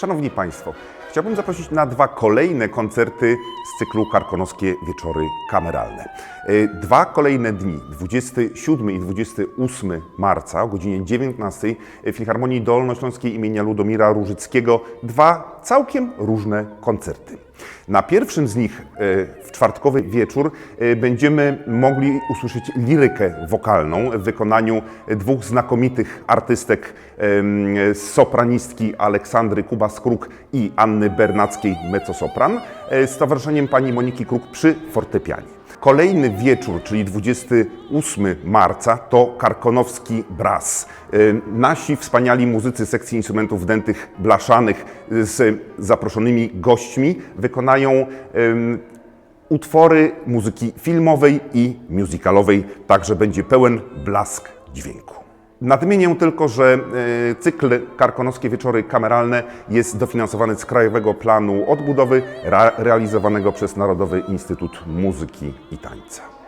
Szanowni Państwo, chciałbym zaprosić na dwa kolejne koncerty z cyklu Karkonoskie Wieczory Kameralne. E, Dwa kolejne dni, 27 i 28 marca o godzinie 19 w Filharmonii Dolnośląskiej imienia Ludomira Różyckiego dwa całkiem różne koncerty. Na pierwszym z nich e, w czwartkowy wieczór e, będziemy mogli usłyszeć lirykę wokalną w wykonaniu dwóch znakomitych artystek, sopranistki Aleksandry Kuba-Skruk i Anny Bernackiej mezzosopran e, z towarzyszeniem pani Moniki Kruk przy fortepianie. Kolejny wieczór, czyli 28 marca, to Karkonowski Bras. E, Nasi wspaniali muzycy sekcji instrumentów dętych blaszanych e, z zaproszonymi gośćmi wykonają utwory muzyki filmowej i musicalowej, także będzie pełen blask dźwięku. Nadmienię tylko, że e, cykl Karkonoskie Wieczory Kameralne jest dofinansowany z Krajowego Planu Odbudowy realizowanego przez Narodowy Instytut Muzyki i Tańca.